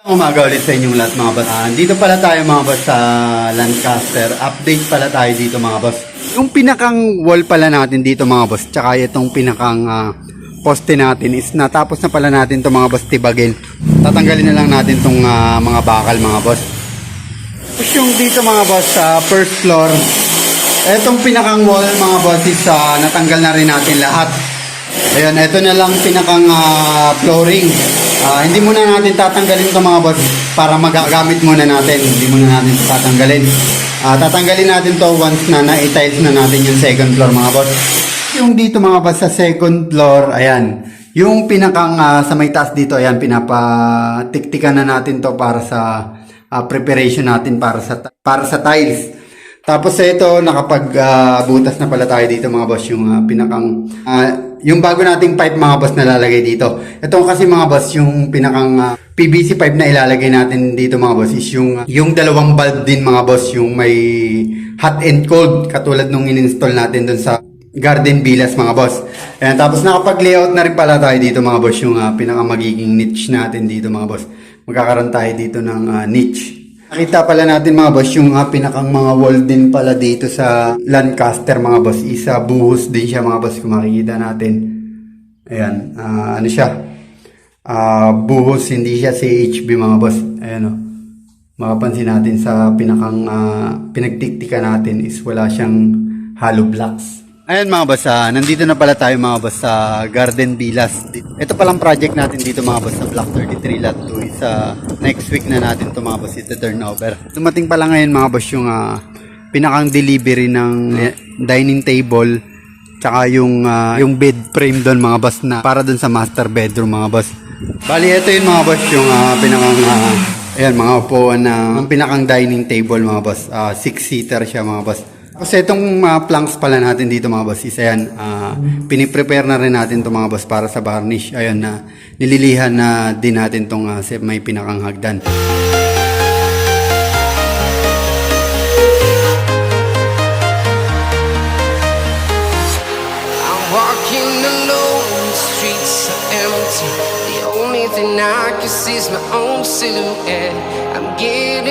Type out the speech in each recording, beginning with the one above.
Umaga ulit sa inyong lahat mga boss. Ah, dito pala tayo mga boss sa Lancaster. Update pala tayo dito mga boss. Yung pinakang wall pala natin dito mga boss, tsaka itong pinakang ah, poste natin is natapos na pala natin to mga boss tibagin. Tatanggalin na lang natin tong ah, mga bakal mga boss. Tapos yung dito mga boss sa first floor, etong pinakang wall mga boss is ah, natanggal na rin natin lahat. Ayan, ito na lang pinakang ah, flooring. Ah, hindi muna natin tatanggalin ito mga boss para magagamit muna natin. Hindi muna natin ito tatanggalin. Ah, tatanggalin natin to once na na-tiles na natin yung second floor mga boss. Yung dito mga boss sa second floor, ayan. Yung pinakang ah, sa may taas dito, ayan, pinapatiktikan na natin to para sa ah, preparation natin para sa para sa tiles. Tapos ito, nakapag-butas na pala tayo dito mga boss, yung ah, pinakang, ah, yung bago nating pipe mga boss na lalagay dito. Ito kasi mga boss, yung pinakang ah, PVC pipe na ilalagay natin dito mga boss is yung, ah, yung dalawang bulb din mga boss, yung may hot and cold, katulad nung in-install natin dun sa Garden Villas mga boss. Ayan, tapos nakapag-layout na rin pala tayo dito mga boss, yung uh, pinaka magiging niche natin dito mga boss. Magkakaroon tayo dito ng ah, niche. Nakita pala natin mga boss yung ah, pinakang mga wall din pala dito sa Lancaster mga boss. Isa buhos din siya mga boss kung makikita natin. Ayan, ah, ano siya? Ah, buhos, hindi siya CHB mga boss. Ayan o. Makapansin natin sa pinakang ah, pinagtiktika natin is wala siyang hollow blocks. Ayan mga boss, ah, nandito na pala tayo mga boss sa Garden Villas. Ito palang project natin dito mga boss sa Block 33 Lot 2 is ah, next week na natin ito mga boss ito turnover. Dumating pala ngayon mga boss yung ah, pinakang delivery ng dining table tsaka yung ah, yung bed frame doon mga boss na para doon sa master bedroom mga boss. Bali ito yung mga boss yung ah, pinakang ah, ayan mga upuan na ang pinakang dining table mga boss. Ah, six seater siya mga boss. Kasi itong mga planks pala natin dito mga boss is ayan, ah, piniprepare na rin natin itong mga boss para sa varnish. Ayan na nililihan na din natin itong sa may pinakang hagdan. I'm walking the streets are empty. The only thing I can see is my own silhouette. I'm getting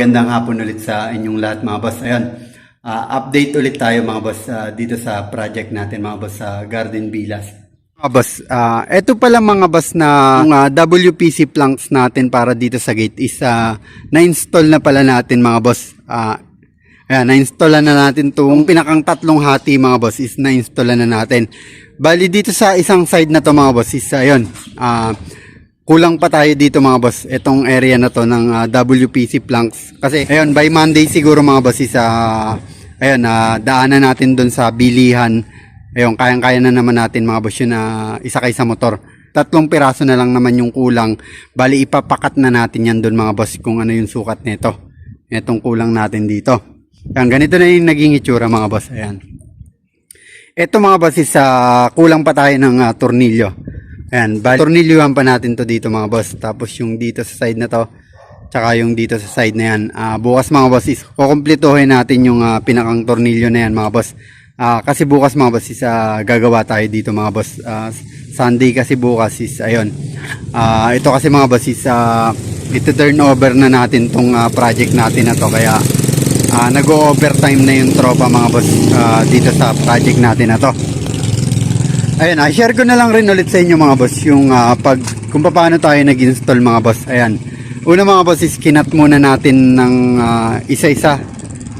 Magandang hapon ulit sa inyong lahat mga boss. Ayan, ah, update ulit tayo mga boss ah, dito sa project natin mga boss sa Garden Villas. Mga boss, ah, ito pala mga boss na yung, ah, WPC planks natin para dito sa gate is ah, na-install na pala natin mga boss. Ah, ayan, na-install na natin itong pinakang tatlong hati mga boss is na-install na natin. Bali dito sa isang side na to mga boss is ayun, ah, kulang pa tayo dito mga boss. Itong area na to ng ah, WPC planks. Kasi ayun by Monday siguro mga boss is ah, ayun ah, daanan natin doon sa bilihan. Ayun kayang-kaya na naman natin mga boss yun na isakay sa motor. Tatlong piraso na lang naman yung kulang. Bali ipapakat na natin yan doon mga boss kung ano yung sukat nito. Itong kulang natin dito. Yan ganito na yung naging itsura mga boss. Ayan. Ito mga boss is ah, kulang pa tayo ng ah, tornilyo. Ayan, bali, tornilyuhan pa natin to dito mga boss. Tapos yung dito sa side na to, tsaka yung dito sa side na yan. Ah, bukas mga boss is kukumplituhin natin yung ah, pinakang tornilyo na yan mga boss. Ah, kasi bukas mga boss is ah, gagawa tayo dito mga boss. Ah, Sunday kasi bukas is ayun. Ah, ito kasi mga boss is ah, ito turn over na natin tong ah, project natin na to kaya ah, nag-overtime na yung tropa mga boss ah, dito sa project natin na to. Ayun, ah, share ko na lang rin ulit sa inyo mga boss yung ah, pag kung paano tayo nag-install mga boss. Ayan. Una mga boss is kinat muna natin ng ah, isa-isa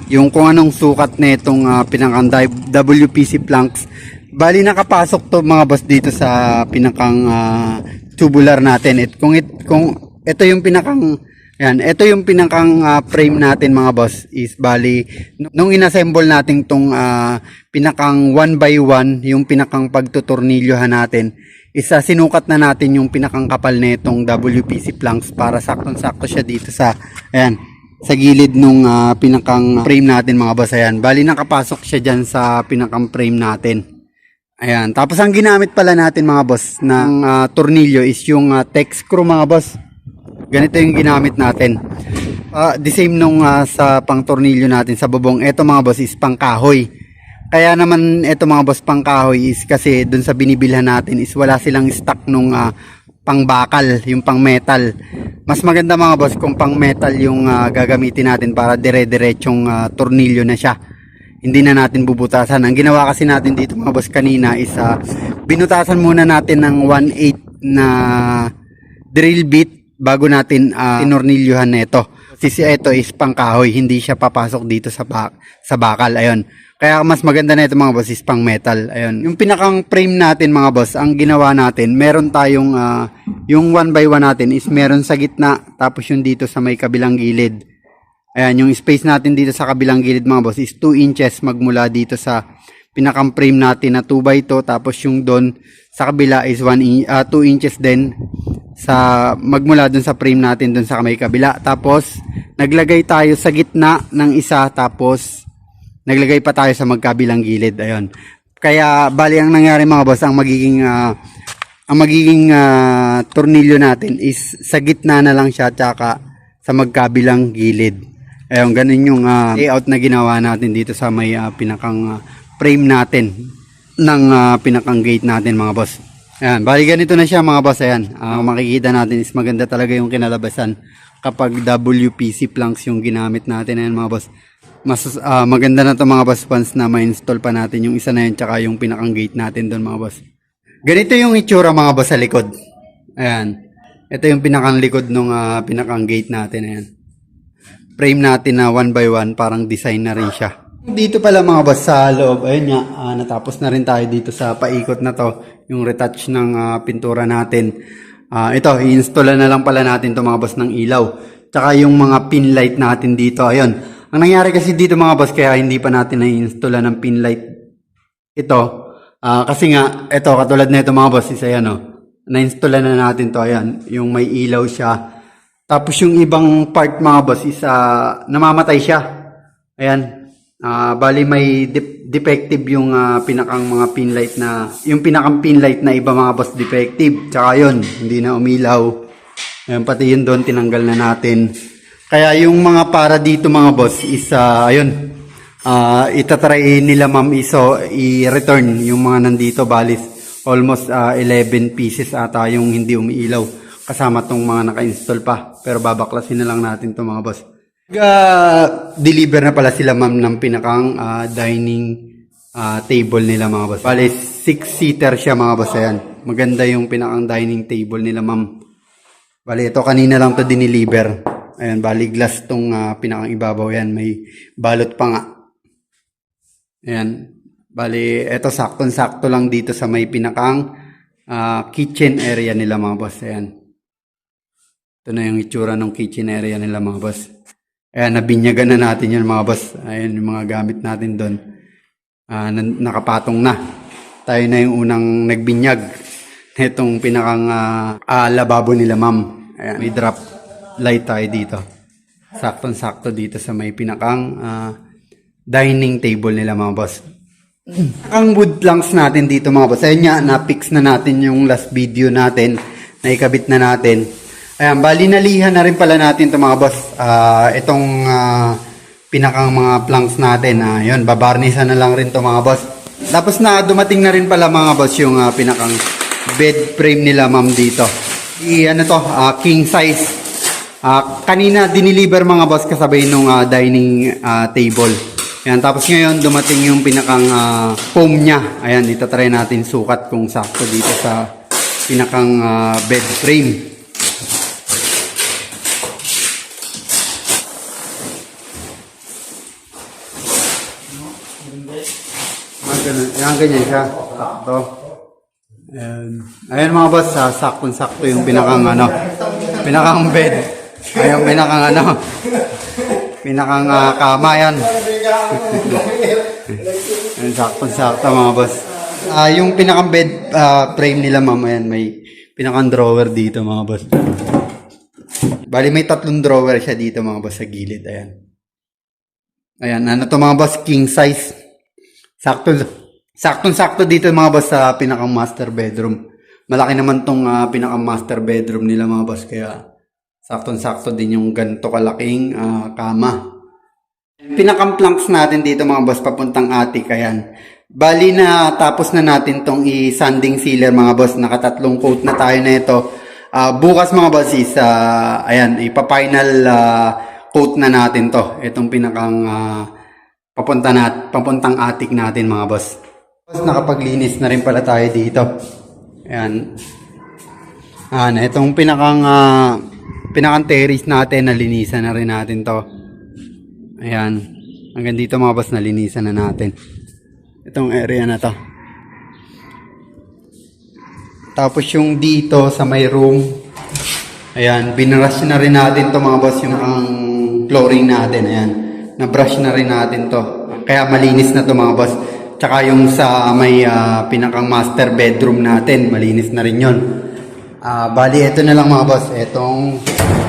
yung kung anong sukat na itong uh, pinakang WPC planks. Bali nakapasok to mga boss dito sa pinakang ah, tubular natin. It, kung it, kung ito yung pinakang Ayan, ito yung pinakang ah, frame natin mga boss is bali nung inassemble natin tong ah, pinakang one by one yung pinakang pagtutornilyohan natin isa sinukat na natin yung pinakang kapal nitong WPC planks para saktong-sakto siya dito sa ayan sa gilid nung ah, pinakang frame natin mga boss ayan. Bali nakapasok siya diyan sa pinakang frame natin. Ayan tapos ang ginamit pala natin mga boss ng ah, tornilyo is yung ah, tech screw mga boss ganito yung ginamit natin. Ah, the same nung ah, sa pang tornilyo natin sa bubong. Ito mga boss is pangkahoy. Kaya naman ito mga boss pangkahoy is kasi dun sa binibilhan natin is wala silang stock nung ah, pangbakal, yung pang metal. Mas maganda mga boss kung pang metal yung ah, gagamitin natin para dire-diretsong ah, tornilyo na siya. Hindi na natin bubutasan. Ang ginawa kasi natin dito mga boss kanina is ah, binutasan muna natin ng 1/8 na drill bit bago natin uh, inornilyuhan na ito. Kasi ito is pangkahoy, hindi siya papasok dito sa ba- sa bakal. Ayun. Kaya mas maganda na ito mga boss is pang metal. Ayun. Yung pinakang frame natin mga boss, ang ginawa natin, meron tayong ah, yung one by one natin is meron sa gitna tapos yung dito sa may kabilang gilid. Ayan, yung space natin dito sa kabilang gilid mga boss is 2 inches magmula dito sa pinakang frame natin na 2 by 2 tapos yung doon sa kabila is 1 in, 2 inches din sa magmula doon sa frame natin doon sa may kabila. Tapos naglagay tayo sa gitna ng isa tapos naglagay pa tayo sa magkabilang gilid. Ayun. Kaya bali ang nangyari mga boss ang magiging ah, ang magiging ah, tornilyo natin is sa gitna na lang siya tsaka sa magkabilang gilid. Ayun ganun yung ah, layout na ginawa natin dito sa may ah, pinakang ah, frame natin ng ah, pinakang gate natin mga boss Ayan, bali ganito na siya mga boss. Ayan, ang makikita natin is maganda talaga yung kinalabasan kapag WPC planks yung ginamit natin. Ayan mga boss. Mas ah, maganda na to mga boss once na ma-install pa natin yung isa na yun tsaka yung pinakang gate natin doon mga boss. Ganito yung itsura mga boss sa likod. Ayan. Ito yung pinakang likod ng pinakang gate natin. Ayan. Frame natin na one by one, parang design na rin siya. Dito pala mga boss sa loob, ayun nga, ah, natapos na rin tayo dito sa paikot na to, yung retouch ng ah, pintura natin. Ah, ito, i-install na lang pala natin to mga boss ng ilaw. Tsaka yung mga pin light natin dito, ayun. Ang nangyari kasi dito mga boss, kaya hindi pa natin na-install ng pin light ito. ah, kasi nga, ito, katulad na ito mga boss, is ayan o. Na-install na natin to, ayan. Yung may ilaw siya. Tapos yung ibang part mga boss is ah, namamatay siya. Ayan. Ah, bali may dep- defective yung ah, pinakang mga pin light na yung pinakang pin light na iba mga boss defective. Tsaka yun, hindi na umilaw. Ayan, pati yun doon tinanggal na natin. Kaya yung mga para dito mga boss is ah, ayun. Ah, itatry nila ma'am iso i-return yung mga nandito balis almost ah, 11 pieces ata yung hindi umiilaw kasama tong mga naka-install pa pero babaklasin na lang natin to mga boss. Nag-deliver na pala sila ma'am ng pinakang ah, dining ah, table nila mga boss. Bale, six-seater siya mga boss. Ayan. Maganda yung pinakang dining table nila ma'am. Bale, ito kanina lang to diniliver. Ayan, bali glass tong ah, pinakang ibabaw. Ayan, may balot pa nga. Ayan. Bali, ito saktong-sakto lang dito sa may pinakang ah, kitchen area nila mga boss. Ayan. Ito na yung itsura ng kitchen area nila mga boss. Ayan, nabinyagan na natin yun mga boss. Ayan yung mga gamit natin doon. Ah, nan- nakapatong na. Tayo na yung unang nagbinyag. Itong pinakang ah, ah, lababo nila ma'am. Ayan, may drop light tayo dito. Saktong-sakto dito sa may pinakang ah, dining table nila mga boss. Ang wood planks natin dito mga boss. Ayun nga, na-fix na natin yung last video natin. Naikabit na natin. Ayan, bali nalihan na rin pala natin ito mga boss. Ah, itong ah, pinakang mga planks natin. Ah, yun, babarnisan na lang rin to mga boss. Tapos na dumating na rin pala mga boss yung ah, pinakang bed frame nila ma'am dito. I, ano to, ah, king size. Ah, kanina diniliver mga boss kasabay nung ah, dining ah, table. Ayan, tapos ngayon dumating yung pinakang ah, foam niya. Ayan, itatry natin sukat kung sakto dito sa pinakang ah, bed frame. Ah, Ayan, ganyan siya. Sakto. Ayan. Ayan mga boss, ah, saktong-sakto yung pinakang ano, pinakang bed. Ayan, pinakang ano, pinakang ah, kama yan. Ayan, saktong-sakto mga boss. Ah, yung pinakang bed ah, frame nila ma'am, ayan, may pinakang drawer dito mga boss. Bali may tatlong drawer siya dito mga boss sa gilid, ayan. Ayan, ano to mga boss, king size. Sakto, saktong sakto dito mga boss sa pinakang master bedroom. Malaki naman tong ah, pinakang master bedroom nila mga boss, kaya saktong sakto din yung ganito kalaking ah, kama. Pinakang planks natin dito mga boss papuntang attic, ayan. Bali na tapos na natin tong i-sanding sealer mga boss, nakatatlong coat na tayo na ito. Ah, bukas mga boss is, ah, ayan, ipa-final ah, coat na natin to. Itong pinakang ah, papunta na, papuntang attic natin mga boss. Boss, nakapaglinis na rin pala tayo dito. Ayan. Na itong pinakang ah, pinakang terrace natin, nalinisan na rin natin to. Ayan. Hanggang dito mga boss, nalinisan na natin. Itong area na to. Tapos yung dito sa may room, ayan, binrush na rin natin to mga boss yung ang flooring natin. Ayan, na-brush na rin natin to. Kaya malinis na to mga boss. Tsaka yung sa may ah, pinakang master bedroom natin, malinis na rin yun. Ah, bali, ito na lang mga boss. Itong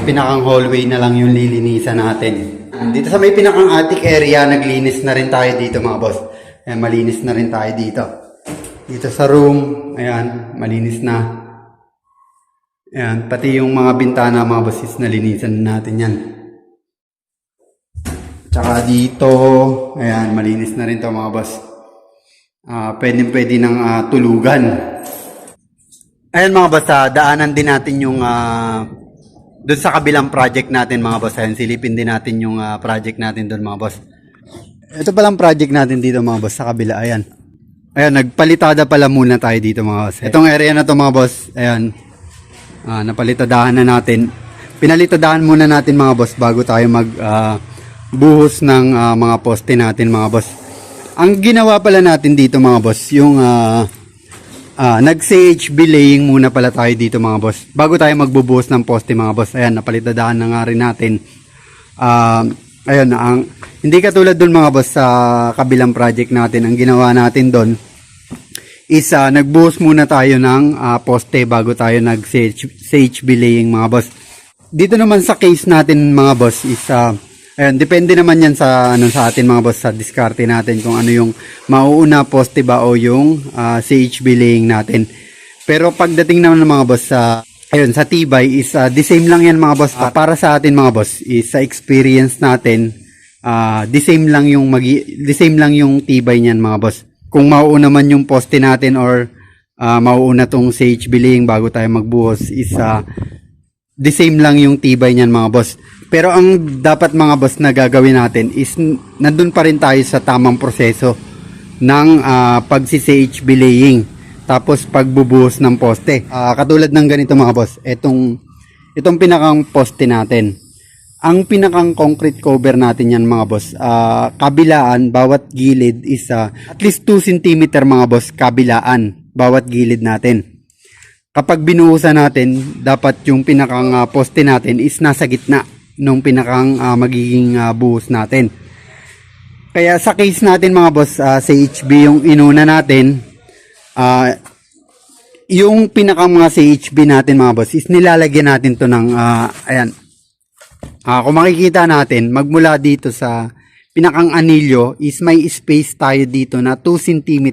pinakang hallway na lang yung lilinisan natin. Dito sa may pinakang attic area, naglinis na rin tayo dito mga boss. Ayan, malinis na rin tayo dito. Dito sa room, ayan, malinis na. Ayan, pati yung mga bintana mga boss is nalinisan na natin yan. Tsaka dito, ayan, malinis na rin to mga boss. Ah, pwede pwede ng ah, tulugan. Ayan mga boss, ah, daanan din natin yung ah, doon sa kabilang project natin mga boss. Ayan, silipin din natin yung ah, project natin doon mga boss. Ito palang project natin dito mga boss sa kabila. Ayan. Ayan, nagpalitada pala muna tayo dito mga boss. Itong area na to mga boss. Ayan. Ah, napalitadahan na natin. Pinalitadahan muna natin mga boss bago tayo mag ah, buhos ng ah, mga poste natin mga boss. Ang ginawa pala natin dito mga boss, yung ah, ah, nag-CHB laying muna pala tayo dito mga boss. Bago tayo magbubuhos ng poste mga boss. Ayan, napalitadahan na nga rin natin. Ah, ayun, ang hindi katulad doon mga boss sa kabilang project natin. Ang ginawa natin doon is ah, nagbuhos muna tayo ng ah, poste bago tayo nag-CHB laying mga boss. Dito naman sa case natin mga boss is ah, ayun, depende naman yan sa ano sa atin mga boss sa diskarte natin kung ano yung mauuna poste ba o yung ah, CHB laying natin. Pero pagdating naman ng mga boss sa ayun sa tibay is ah, the same lang yan mga boss. Ah, para sa atin mga boss is sa experience natin ah the same lang yung magi the same lang yung tibay niyan mga boss. Kung mauuna man yung poste natin or ah, mauuna tong CHB laying bago tayo magbuhos is ah, the same lang yung tibay niyan mga boss. Pero ang dapat mga boss na gagawin natin is nandun pa rin tayo sa tamang proseso ng ah, pagsi-CHB laying. Tapos pagbubuhos ng poste. Ah, katulad ng ganito mga boss, itong itong pinakang poste natin. Ang pinakang concrete cover natin yan mga boss, ah, kabilaan, bawat gilid is ah, at least 2 cm mga boss, kabilaan, bawat gilid natin kapag binuhusan natin, dapat yung pinakang ah, poste natin is nasa gitna nung pinakang ah, magiging ah, buhos natin. Kaya sa case natin mga boss, ah, sa yung inuna natin, ah, yung pinakang mga CHB natin mga boss is nilalagyan natin to ng, ah, ayan, Ah, kung makikita natin, magmula dito sa pinakang anilyo is may space tayo dito na 2 cm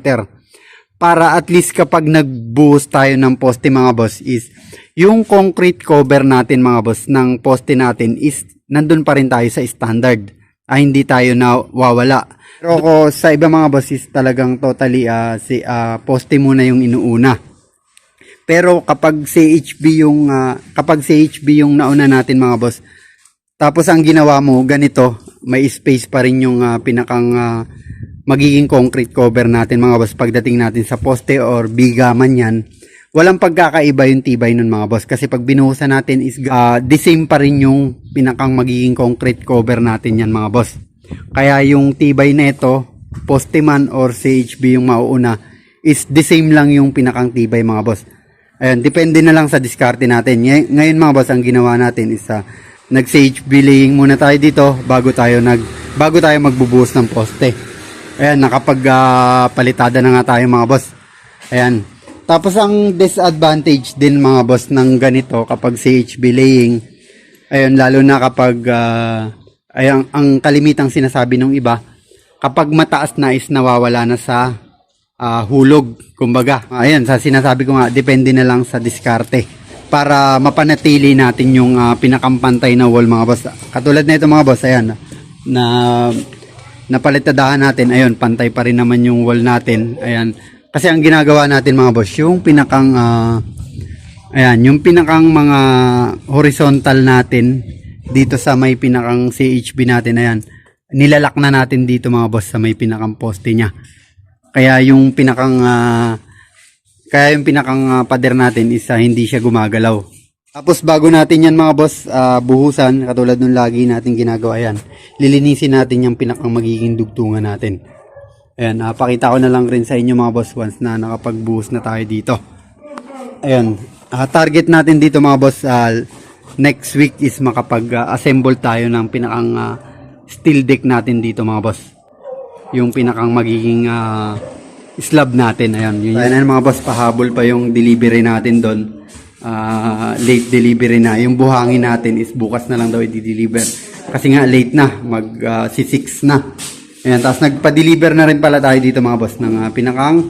para at least kapag nagbuhos tayo ng poste mga boss is yung concrete cover natin mga boss ng poste natin is nandun pa rin tayo sa standard. Ay hindi tayo nawawala. Pero ako sa iba mga boss is talagang totally ah, si ah, poste muna yung inuuna. Pero kapag CHB yung ah, kapag CHB yung nauna natin mga boss, tapos ang ginawa mo ganito, may space pa rin yung ah, pinakang ah, magiging concrete cover natin mga boss pagdating natin sa poste or biga man yan. Walang pagkakaiba yung tibay nun mga boss kasi pag binuhusan natin is ah, the same pa rin yung pinakang magiging concrete cover natin yan mga boss. Kaya yung tibay na ito, poste man or CHB yung mauuna is the same lang yung pinakang tibay mga boss. Ayan, depende na lang sa diskarte natin. Ngay- Ngayon mga boss, ang ginawa natin is uh, nag-CHB laying muna tayo dito bago tayo nag bago tayo magbubuhos ng poste. Ayan, nakapag ah, palitada na nga tayo mga boss. Ayan. Tapos ang disadvantage din mga boss ng ganito kapag CHB laying, ayun, lalo na kapag, ah, ayun, ang kalimitang sinasabi ng iba, kapag mataas na is nawawala na sa ah, hulog, kumbaga. Ayan, sa sinasabi ko nga, depende na lang sa diskarte para mapanatili natin yung ah, pinakampantay na wall mga boss. Katulad na ito mga boss, ayan, na napalitadahan natin, ayun, pantay pa rin naman yung wall natin. Ayan, kasi ang ginagawa natin mga boss, yung pinakang, ah, ayan, yung pinakang mga horizontal natin dito sa may pinakang CHB natin, ayan, nilalak na natin dito mga boss sa may pinakang poste niya. Kaya yung pinakang ah, kaya yung pinakang ah, pader natin is ah, hindi siya gumagalaw. Tapos bago natin yan mga boss ah, buhusan, katulad nung lagi natin ginagawa yan, lilinisin natin yung pinakang magiging dugtungan natin. Ayan, ah, pakita ko na lang rin sa inyo mga boss once na nakapagbuhos na tayo dito. Ayan, ah, target natin dito mga boss ah, next week is makapag-assemble tayo ng pinakang ah, steel deck natin dito mga boss yung pinakang magiging ah, slab natin. Ayan, yun yun. mga boss, pahabol pa yung delivery natin doon. Ah, late delivery na. Yung buhangin natin is bukas na lang daw i-deliver. Kasi nga late na, mag ah, si 6 na. Ayan, tapos nagpa-deliver na rin pala tayo dito mga boss ng ah, pinakang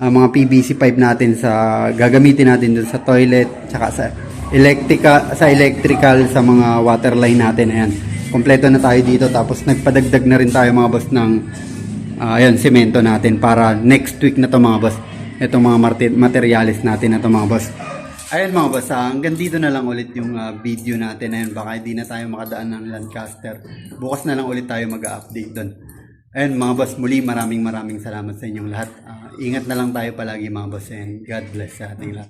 ah, mga PVC pipe natin sa gagamitin natin doon sa toilet tsaka sa electrical sa electrical sa mga water line natin ayan kompleto na tayo dito tapos nagpadagdag na rin tayo mga boss ng ah, ayan semento natin para next week na to mga boss itong mga materials natin na to mga boss Ayan mga boss, ah, hanggang dito na lang ulit yung ah, video natin. Ayan, baka hindi na tayo makadaan ng Lancaster. Bukas na lang ulit tayo mag-update doon. Ayan mga boss, muli maraming maraming salamat sa inyong lahat. Ah, ingat na lang tayo palagi mga boss and God bless sa ating lahat.